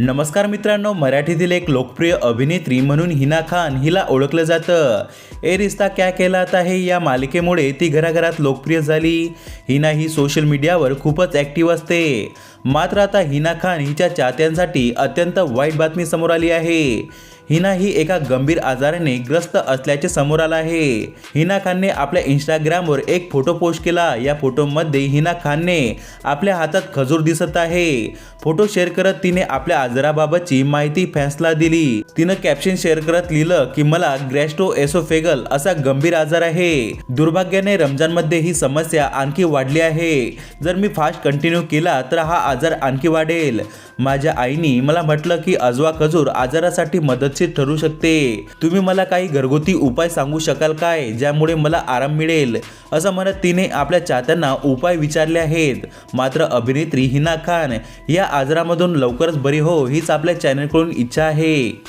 नमस्कार मित्रांनो मराठीतील एक लोकप्रिय अभिनेत्री म्हणून हिना खान हिला ओळखलं जातं. ए रिश्ता क्या केला आता हे या मालिकेमुळे ती घराघरात लोकप्रिय झाली. हिना ही सोशल मीडियावर खूपच ॲक्टिव्ह असते. मात्र आता हिना खान हिच्या चाहत्यांसाठी अत्यंत वाईट बातमी समोर आली आहे. हिना ही एका गंभीर आजाराने ग्रस्त असल्याचे समोर आलं आहे. हिना खानने आपल्या इंस्टाग्रामवर एक फोटो पोस्ट केला. या फोटोमध्ये हिना खानने आपल्या हातात खजूर दिसत आहे. फोटो शेअर करत तिने आपल्या आजाराबाबतची माहिती फॅन्सला दिली. तिनं कॅप्शन शेअर करत लिहिलं की मला ग्रॅस्टो एसोफेगल असा गंभीर आजार आहे. दुर्भाग्याने रमजानमध्ये ही समस्या आणखी वाढली आहे. जर मी फास्ट कंटिन्यू केला तर हा आजार आणखी वाढेल. माझ्या आईनी मला म्हटलं की अजवा खजूर आजारासाठी मदत सुरक्षित ठरू शकते. तुम्ही मला काही घरगुती उपाय सांगू शकाल काय? ज्यामुळे मला आराम मिळेल? असं म्हणत तिने आपल्या चाहत्यांना उपाय विचारले आहेत. मात्र अभिनेत्री हिना खान या आजारामधून लवकरच बरी हो हीच आपल्या चॅनलकडून इच्छा आहे.